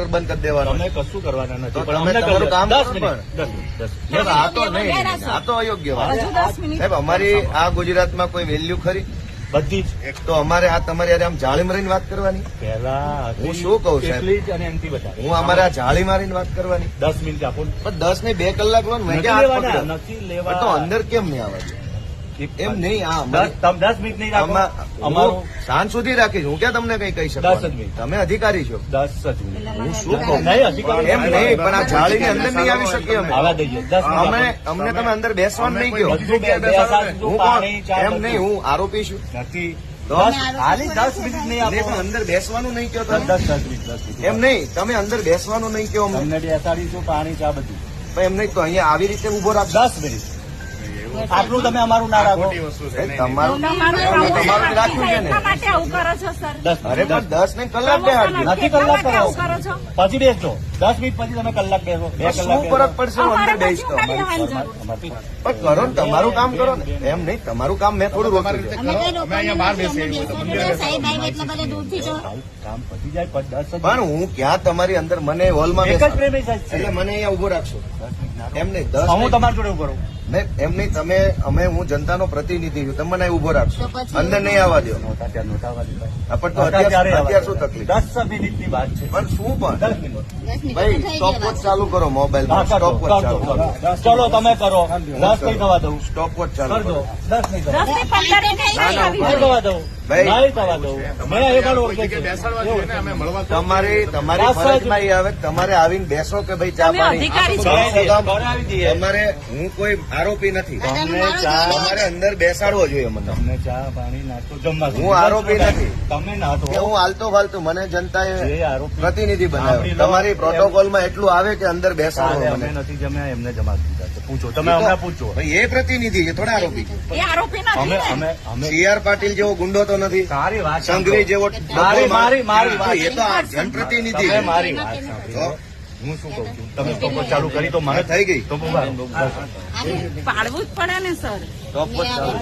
બંધ કરી દેવાનો. અમે કશું કરવાના નથી પણ અમે તમારું કામ પણ. આ તો નહીં આ તો અયોગ્ય વાત. સાહેબ અમારી આ ગુજરાતમાં કોઈ વેલ્યુ ખરી? બધી જ. એક તો અમારે આ તમારી આમ જાળી મારીને વાત કરવાની. પહેલા હું શું કહું, સાહેબ? અને એમથી વધારે. હું અમારે આ જાળી મારીને વાત કરવાની. દસ મિનિટ આપો ને. પણ દસ ને બે કલાક લો નથી લેવા તો અંદર કેમ નહીં આવવા દે? એમ નહીં દસ તમે દસ મિનિટ નહીં અમારું હું સાંજ સુધી રાખીશ. હું ક્યાં તમને કઈ કહી દસ જ મિનિટ. તમે અધિકારી છો. દસ જ મિનિટ. હું શું કહું? નહીં અધિકારી એમ નહીં પણ આ જાળીની અંદર નહીં આવી શકીએ અમે. આવવા દઈએ દસ અમે અમને તમે અંદર બેસવાનું નહીં કહો. હું કોણ? એમ નહીં હું આરોપી છું. નથી. દસ ખાલી દસ મિનિટ નહીં અંદર બેસવાનું નહીં કહો દસ તમે. દસ દસ મિનિટ એમ નહીં તમે અંદર બેસવાનું નહીં કહો અમને. બેસાડીશું પાણી ચા બધું. એમ નહીં તો અહીંયા આવી રીતે ઊભો રાખ દસ મિનિટ. આટલું તમે અમારું ના રાખો. તમારું તમારું રાખ્યું છે ને. અરે પણ દસ ને કલાક બે નથી કલાક માટે કરો. કરો પછી બેસજો. દસ મિનિટ પછી તમે કલાક બેસો બે કલાક ફરક પડશે? અંદર અમારે તો. પણ કરો ને તમારું કામ કરો ને. એમ નહીં તમારું કામ મેં થોડું રોક્યું પણ હું ક્યાં તમારી અંદર મને હોલમાં એક જ પ્રેમી છે. એટલે મને અહીંયા ઊભો રાખશો. એમ નહીં દસ હું. તમારી જોડે ઊભો રહું. નહીં, એમ નહીં તમે અમે હું જનતાનો પ્રતિનિધિ છું. તમે મને ઊભો રાખશો. અંદર નહીં આવવા દો પણ તો અત્યાર શું. તકલીફ? દસ મિનિટની વાત છે. પણ શું પણ? ભાઈ સ્ટોપ વોચ ચાલુ કરો મોબાઈલ સ્ટોપ વોચ ચાલુ કરો. ચલો તમે કરો. દસ નહીં થવા દઉં. સ્ટોપ વોચ ચાલુ કરો. દસ નહીં. થવા દઉં. તમારી તમારી. ફરજમાં આવે તમારે આવીને બેસો કે ભાઈ ચા પાણી. અધિકારી છો. તમારું હું કોઈ આરોપી નથી. તમારે અંદર બેસાડવો જોઈએ મને. તમને ચા પાણી નાસ્તો જમવા હું આરોપી નથી. તમે નાતો હું હાલતો ફાલતો મને જનતાએ જે પ્રતિનિધિ બનાવ્યો. તમારી પ્રોટોકોલમાં એટલું આવે કે અંદર બેસાડો અમે મને. નથી જમ્યા એમને જમા દીધા પૂછો. તમે એ હમણાં પૂછો. એ પ્રતિનિધિ છે થોડા આરોપી છે. અમે અમે સી આર પાટીલ જેવો ગુંડો તો નથી. સારી વાત જેવો મારી- મારી- મારી વાત. એ તો જનપ્રતિનિધિ મારી વાત સાંભળો. હું શું કઉ છું? તમે સ્ટોપ ચાલુ કરી તો મને થઈ ગઈ. તો પાડવું જ પડે ને સર. ચાલુ.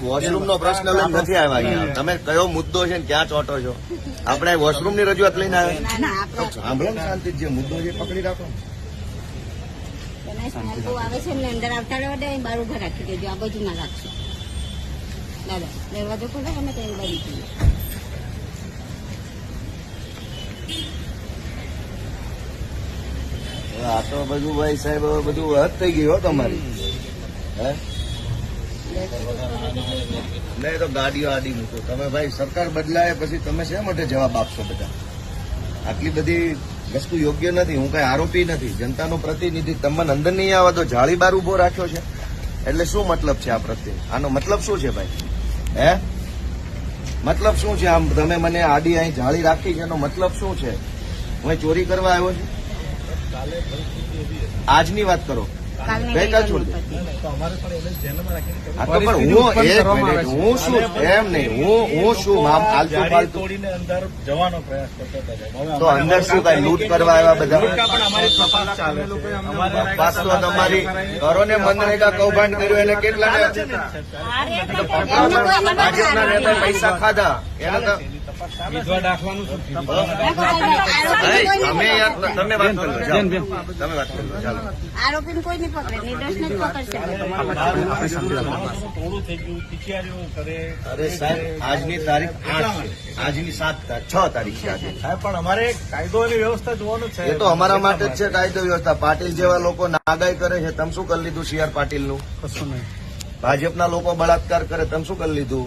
વોશરૂમ ને. પ્રશ્ન નથી આવ્યા તમે કયો મુદ્દો છે ને ક્યાં ચોટો છો? આપણે વોશરૂમની રજૂઆત લઈને આવ્યા? સાંભળો ને શાંતિ જે મુદ્દો છે પકડી રાખો. આવે છે ને અંદર આવતા બહાર ઊભા રાખી દેજો આ બાજુ ના રાખશો. દાદા દરવાજો ખોલો અમે બાજુ આ તો બધું ભાઈ સાહેબ બધું હદ થઈ ગયું હો તમારી. હે? નહીં તો ગાડીઓ આડી મૂકો. તમે ભાઈ સરકાર બદલાય પછી તમે શા માટે જવાબ આપશો બધા? આટલી બધી વસ્તુ યોગ્ય નથી. હું કઈ આરોપી નથી. જનતાનો પ્રતિનિધિ તમને અંદર નહીં આવવા તો જાળી બાર ઊભો રાખ્યો છે. એટલે શું મતલબ છે આ પ્રત્યે? આનો મતલબ શું છે ભાઈ? હે? મતલબ શું છે? આમ તમે મને આડી અહીં જાળી રાખી છે એનો મતલબ શું છે? હું ચોરી કરવા આવ્યો છું? આજની વાત કરો. હું એક મિનિટ હું શું એમ નહીં હું હું શું આલતુ જાળી અંદર જવાનો પ્રયાસ કરતો હતા તો અંદર શું કઈ લૂંટ કરવા આવ્યા બધા? પણ અમારી તપાસ તો તમારી કરો ને મનરેગા કૌભાંડ કર્યું એને કેટલા પૈસા ખાધા. એને તો વિધવા દાખવાનું શું તમે યાર તમે વાત કરો તમે વાત કરો ચાલો આરોપીને કોઈ નહીં પકડે નિર્દોષ ને પકડશે. થોડું થઈ ગયું ટીચિયારીઓ કરે અરે સાહેબ આજની તારીખ આઠ આજની સાત છ તારીખ છે આજે. સાહેબ પણ અમારે કાયદો અને વ્યવસ્થા જોવાનું છે. એ તો અમારા માટે જ છે કાયદો વ્યવસ્થા. પાટીલ જેવા લોકો નાગાઈ કરે છે તમે શું કરી લીધું સીઆર પાટીલનું કશું નહીં. ભાજપના લોકો બળાત્કાર કરે તમે શું કરી લીધું?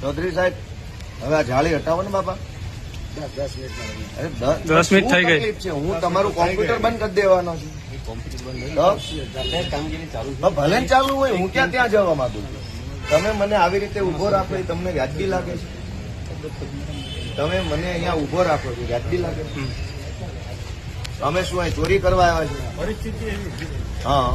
ચૌધરી સાહેબ હવે આ જાળી હટાવો ને બાપા. દસ દસ મિનિટ થઈ ગઈ. છે? હું તમારું કોમ્પ્યુટર બંધ કરી દેવાનો છું. ભલે ચાલુ હોય હું ક્યાં ત્યાં જવા માંગુ છું? તમે મને આવી રીતે ઊભો રાખો એ તમને વ્યાજબી લાગે છે. તમે મને અહીંયા ઊભો રાખો છો વ્યાજબી લાગે છે. અમે શું અહીં ચોરી કરવા આવ્યા છીએ? હા.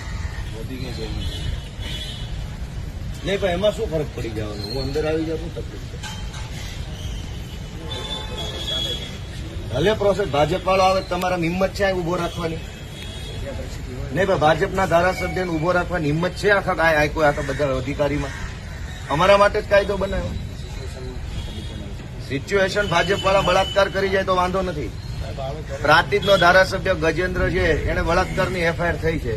નહીં, પણ એમાં શું ફરક પડી જવાનો? હું અંદર આવી જાઉં શું તકલીફ છે ભલે પ્રોસેસ ભાજપ વાળો આવે તમારા હિંમત છે ઊભો રાખવાની? નહીં ભાઈ ભાજપના ધારાસભ્યને ઊભો રાખવાની હિંમત છે આખા કોઈ આખા બધા અધિકારીમાં? અમારા માટે જ કાયદો બનાવ્યો. સિચ્યુએશન ભાજપ વાળા બળાત્કાર કરી જાય તો વાંધો નથી. પ્રાંતિજનો ધારાસભ્ય ગજેન્દ્ર છે, એને બળાત્કારની એફઆઈઆર થઈ છે.